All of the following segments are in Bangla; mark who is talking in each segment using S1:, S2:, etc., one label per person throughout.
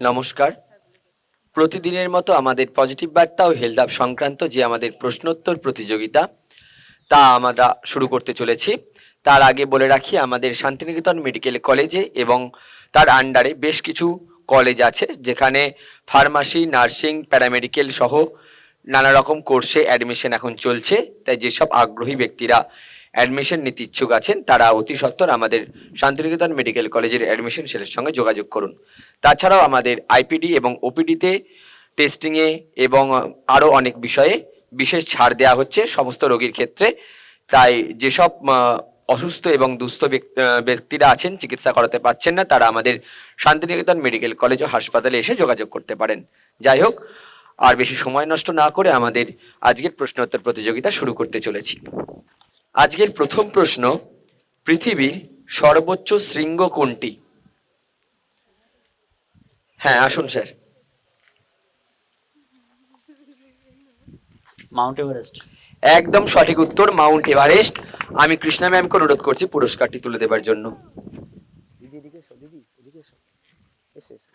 S1: নমস্কার। প্রতিদিনের মতো আমাদের পজিটিভ বার্তা ও হেলথ আপ সংক্রান্ত যে আমাদের প্রশ্নোত্তর প্রতিযোগিতা, তা আমরা শুরু করতে চলেছি। তার আগে বলে রাখি, আমাদের শান্তিনিকেতন মেডিকেল কলেজে এবং তার আন্ডারে বেশ কিছু কলেজ আছে, যেখানে ফার্মাসি নার্সিং প্যারামেডিকেল সহ নানা রকম কোর্সে অ্যাডমিশন এখন চলছে। তাই যেসব আগ্রহী ব্যক্তিরা অ্যাডমিশন নিতে ইচ্ছুক আছেন, তারা অতি সত্বর আমাদের শান্তিনিকেতন মেডিকেল কলেজের অ্যাডমিশন সেলের সঙ্গে যোগাযোগ করুন। তাছাড়াও আমাদের আইপিডি এবং ওপিডিতে টেস্টিংয়ে এবং আরও অনেক বিষয়ে বিশেষ ছাড় দেওয়া হচ্ছে সমস্ত রোগীর ক্ষেত্রে। তাই যেসব অসুস্থ এবং দুস্থ ব্যক- ব্যক্তিরা আছেন, চিকিৎসা করাতে পারছেন না, তারা আমাদের শান্তিনিকেতন মেডিকেল কলেজ ও হাসপাতালে এসে যোগাযোগ করতে পারেন। যাই হোক, আর বেশি সময় নষ্ট না করে আমাদের আজকের প্রশ্নোত্তর প্রতিযোগিতা শুরু করতে চলেছি। আজকের প্রথম প্রশ্ন পৃথিবীর সর্বোচ্চ শৃঙ্গ কোনটি? হ্যাঁ আসুন স্যার।
S2: Mount Everest.
S1: একদম সঠিক উত্তর মাউন্ট এভারেস্ট। আমি কৃষ্ণা ম্যামকে অনুরোধ করছি পুরস্কারটি তুলে দেবার জন্য।
S2: দিদি এদিকে এসো দিদি এদিকে এসো। এসে এসে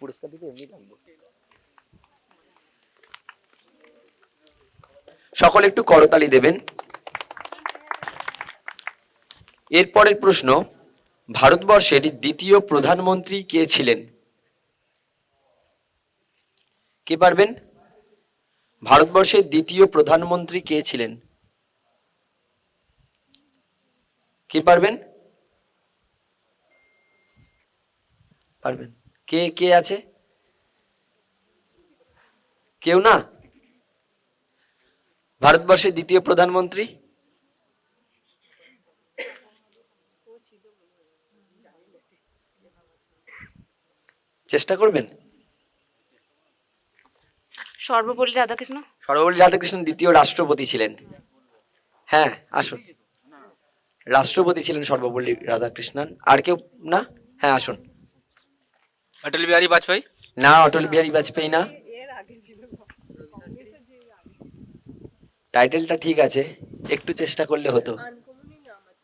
S2: পুরস্কার দিতে এমনি ডাকবো
S1: সকলে একটু করতালি দেবেন। এরপরের প্রশ্ন, ভারতবর্ষের দ্বিতীয় প্রধানমন্ত্রী কে ছিলেন? কে পারবেন? ভারতবর্ষের দ্বিতীয় প্রধানমন্ত্রী কে ছিলেন? কে পারবেন? পারবেন। কে কে আছে? কেউ না? ভারতবর্ষের দ্বিতীয় প্রধানমন্ত্রী? চেষ্টা করবেন?
S3: সর্বপল্লী রাধাকৃষ্ণ।
S1: সর্বপল্লী রাধাকৃষ্ণ দ্বিতীয় রাষ্ট্রপতি ছিলেন। হ্যাঁ আসুন। রাষ্ট্রপতি ছিলেন সর্বপল্লী রাধাকৃষ্ণন। আর কেউ না? হ্যাঁ আসুন।
S4: অটল বিহারী বাজপেয়ী?
S1: না অটল বিহারী বাজপেয়ী না। টাইটেলটা ঠিক আছে। একটু চেষ্টা করলে হতো।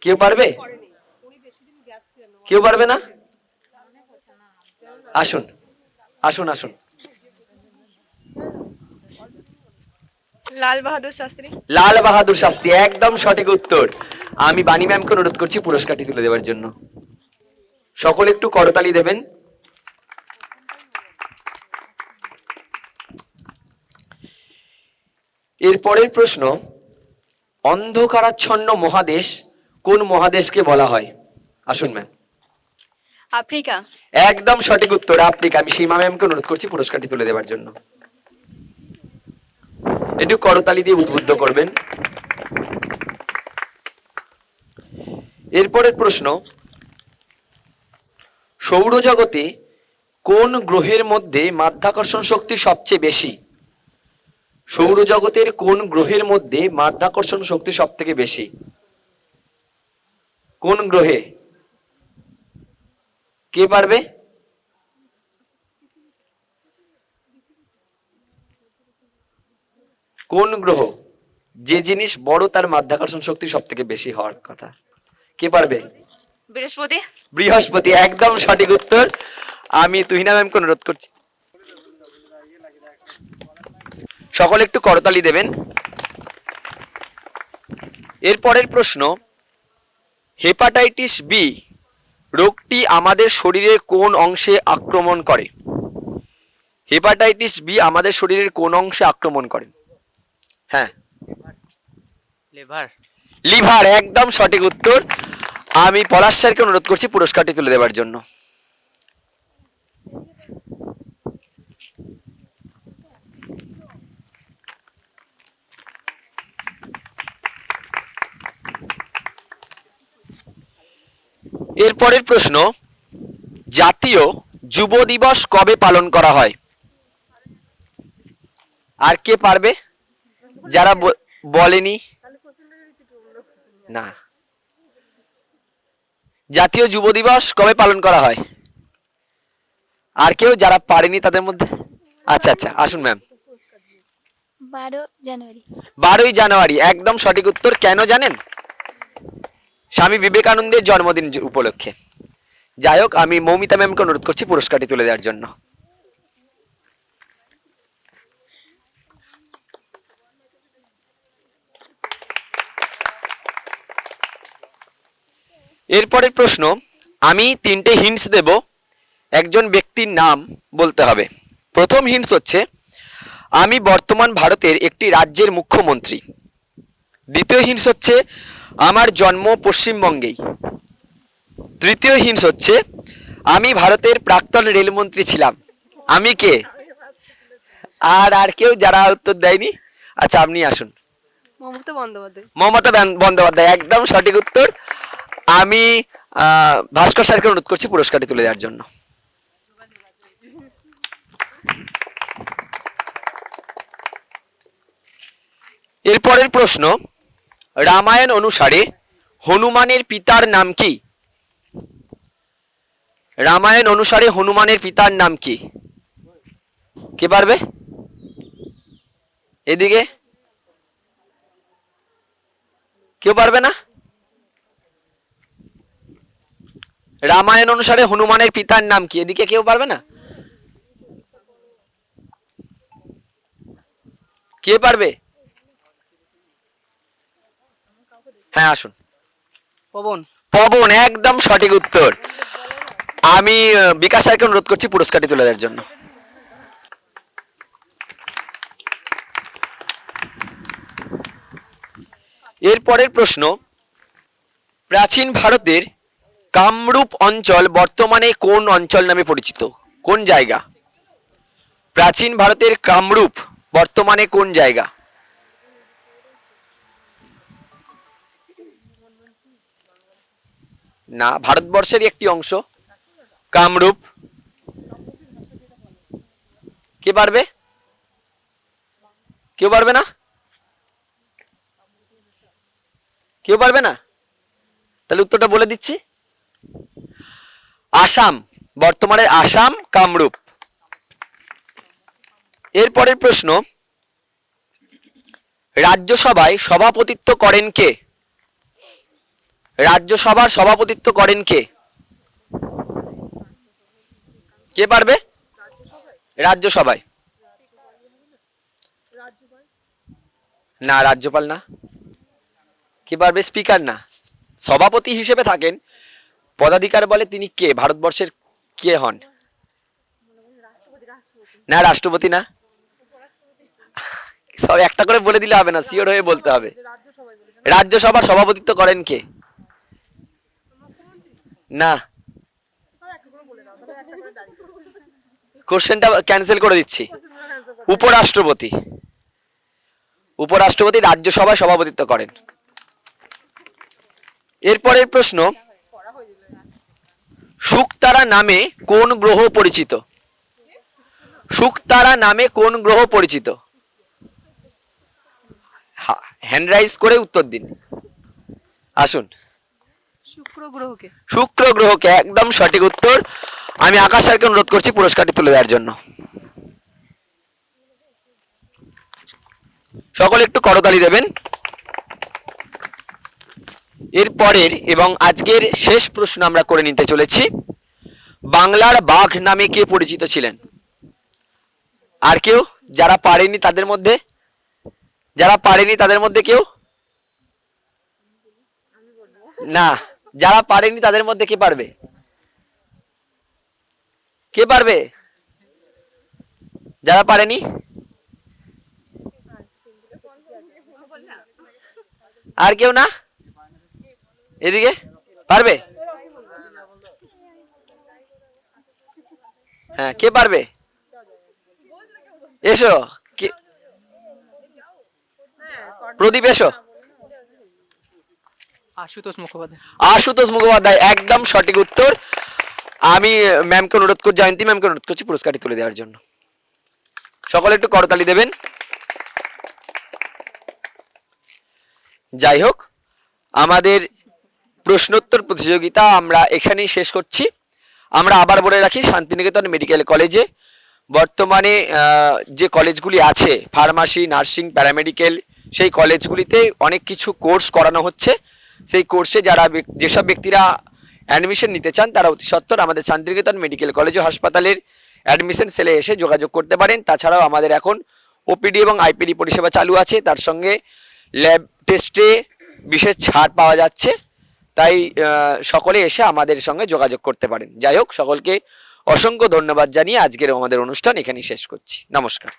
S1: কেউ পারবে? কেউ পারবে না? আসুন আসুন আসুন।
S3: লাল বাহাদুর শাস্ত্রী।
S1: লাল বাহাদুর শাস্ত্রী একদম সঠিক উত্তর। আমি বাণী ম্যামকে অনুরোধ করছি পুরস্কারটি তুলে দেওয়ার জন্য। সকলে একটু করতালি দেবেন। এরপরের প্রশ্ন অন্ধকারাচ্ছন্ন মহাদেশ কোন মহাদেশকে বলা হয়? আসুন ম্যাম।
S3: আফ্রিকা।
S1: একদম সঠিক উত্তর, আফ্রিকা। আমি সীমা ম্যামকে অনুরোধ করছি পুরস্কারটি তুলে দেওয়ার জন্য। একটু করতালি দিয়ে উদ্বুদ্ধ করবেন। এরপরের প্রশ্ন, সৌরজগতে কোন গ্রহের মধ্যে মাধ্যাকর্ষণ শক্তি সবচেয়ে বেশি? সৌরজগতের কোন গ্রহের মধ্যে মাধ্যাকর্ষণ শক্তি সব থেকে বেশি? কোন গ্রহে? কে পারবে? কোন গ্রহ? যে জিনিস বড় তার মাধ্যাকর্ষণ শক্তি সব থেকে বেশি হওয়ার কথা। কে পারবে?
S3: বৃহস্পতি।
S1: বৃহস্পতি একদম সঠিক উত্তর। আমি তুহিনা ম্যামকে অনুরোধ করছি। সকলে একটু করতালি দেবেন। এরপরের প্রশ্ন হেপাটাইটিস বি রোগটি আমাদের শরীরের কোন অংশে আক্রমণ করে? হেপাটাইটিস বি আমাদের শরীরের কোন অংশে আক্রমণ করে? হ্যাঁ।
S4: লিভার।
S1: লিভার একদম সঠিক উত্তর। আমি পলাশ স্যারকে অনুরোধ করছি পুরস্কারটি তুলে দেওয়ার জন্য। এরপরের প্রশ্ন জাতীয় যুব দিবস কবে পালন করা হয়? আর কে পারবে? যারা বলেনি। না। জাতীয় যুব দিবস কবে পালন করা হয়? আর কেউ যারা পারেনি তাদের মধ্যে? আচ্ছা আচ্ছা আসুন ম্যাম
S5: বারো জানুয়ারি।
S1: বারোই জানুয়ারি একদম সঠিক উত্তর কেন জানেন? স্বামী বিবেকানন্দের জন্মদিন উপলক্ষে। যাই হোক, আমি মৌমিতা ম্যামকে অনুরোধ করছি পুরস্কারটি তুলে দেওয়ার জন্য। এরপরের প্রশ্ন, আমি তিনটে হিন্টস দেব, একজন ব্যক্তির নাম বলতে হবে। প্রথম হিন্টস হচ্ছে, আমি বর্তমান ভারতের একটি রাজ্যের মুখ্যমন্ত্রী। দ্বিতীয় হিন্টস হচ্ছে আমার জন্ম পশ্চিমবঙ্গেই। তৃতীয় হিন্টস হচ্ছে আমি ভারতের প্রাক্তন রেলমন্ত্রী ছিলাম। আমি কে? আর আর কেউ যারা উত্তর দেয়নি? আচ্ছা আপনি আসুন।
S6: মমতা বন্দ্যোপাধ্যায়।
S1: মমতা বন্দ্যোপাধ্যায় একদম সঠিক উত্তর। আমি ভাস্কর স্যারকে অনুরোধ করছি পুরস্কারটি তুলে দেওয়ার জন্য। এরপরের প্রশ্ন রামায়ণ অনুসারে হনুমানের পিতার নাম কি? রামায়ণ অনুসারে হনুমানের পিতার নাম কি? কে পারবে? এদিকে। কেউ পারবে না? রামায়ণ অনুসারে হনুমানের পিতার নাম কি? এদিকে কেউ পারবে না? কে পারবে? হ্যাঁ আসুন।
S6: পবন।
S1: পবন একদম সঠিক উত্তর। আমি বিকাশ স্যারকে অনুরোধ করছি পুরস্কারটি তুলে দেওয়ার জন্য। এরপরের প্রশ্ন প্রাচীন ভারতের কামরূপ অঞ্চল বর্তমানে কোন অঞ্চল নামে পরিচিত? কোন জায়গা? প্রাচীন ভারতের কামরূপ বর্তমানে কোন জায়গা? না, ভারতবর্ষেরই একটি অংশ। কামরূপ। কে পারবে? কেউ পারবে না? কেউ পারবে না? তাহলে উত্তরটা বলে দিচ্ছি। আসাম, বর্তমানে আসাম, কামরূপ। এরপরের প্রশ্ন, রাজ্যসভায় সভাপতিত্ব করেন কে? রাজ্যসভার সভাপতিত্ব করেন কে? কে পারবে? রাজ্যসভায়। না, রাজ্যপাল না। কে পারবে? স্পিকার না। সভাপতি হিসেবে থাকেন। পদাধিকার বলে তিনি কে? ভারতবর্ষের কে হন? না, রাষ্ট্রপতি না। সব একটা করে বলে দিলে হবে না সিওর হয়ে বলতে হবে। রাজ্যসভার সভাপতিত্ব করেন কে? না। কোশ্চেনটা ক্যান্সেল করে দিচ্ছি। উপরাষ্ট্রপতি। উপরাষ্ট্রপতি রাজ্যসভায় সভাপতিত্ব করেন। এরপরের প্রশ্ন, শুকতারা নামে কোন গ্রহ পরিচিত? শুকতারা নামে কোন গ্রহ পরিচিত? হ্যান্ড রাইজ করে উত্তর দিন। আসুন।
S6: শুক্র গ্রহকে।
S1: একদম সঠিক উত্তর। আমি আকাশ স্যারকে অনুরোধ করছি পুরস্কারটি তুলে দেওয়ার জন্য। সকলে একটু করতালি দেবেন। এরপরের এবং আজকের শেষ প্রশ্ন আমরা করে নিতে চলেছি। বাংলার বাঘ নামে কে পরিচিত ছিলেন? আর কেউ? যারা পারেনি তাদের মধ্যে? যারা পারেনি তাদের মধ্যে কেউ? না। যারা পারেনি তাদের মধ্যে কে পারবে? কে পারবে? যারা পারেনি? আর কেউ না? এদিকে? পারবে? হ্যাঁ কে পারবে? এসো প্রদীপ, এসো।
S6: আশুতোষ মুখোপাধ্যায়।
S1: আশুতোষ মুখোপাধ্যায়, একদম সঠিক উত্তর। আমি ম্যামকে অনুরোধ করছি, জয়ন্তী ম্যামকে অনুরোধ করছি পুরস্কারটি তুলে দেওয়ার জন্য। সকলে একটু করতালি দেবেন। যাই হোক, আমাদের প্রশ্নোত্তর প্রতিযোগিতা আমরা এখানেই শেষ করছি। আমরা আবার বলে রাখি, শান্তিনিকেতন মেডিকেল কলেজে বর্তমানে যে কলেজগুলি আছে, ফার্মাসি, নার্সিং প্যারামেডিকেল সেই কলেজগুলিতে অনেক কিছু কোর্স করানো হচ্ছে। সেই কোর্সে যারা যেসব ব্যক্তিরা অ্যাডমিশন নিতে চান, তারা অতি সত্বর আমাদের শান্তিনিকেতন মেডিকেল কলেজ ও হাসপাতালের অ্যাডমিশন সেলে এসে যোগাযোগ করতে পারেন। তাছাড়াও আমাদের এখন ওপিডি এবং আইপিডি পরিষেবা চালু আছে। তার সঙ্গে ল্যাব টেস্টে বিশেষ ছাড় পাওয়া যাচ্ছে। তাই সকলে এসে আমাদের সঙ্গে যোগাযোগ করতে পারেন। যাই হোক, সকলকে অসংখ্য ধন্যবাদ জানিয়ে আজকের আমাদের অনুষ্ঠান এখানেই শেষ করছি। নমস্কার।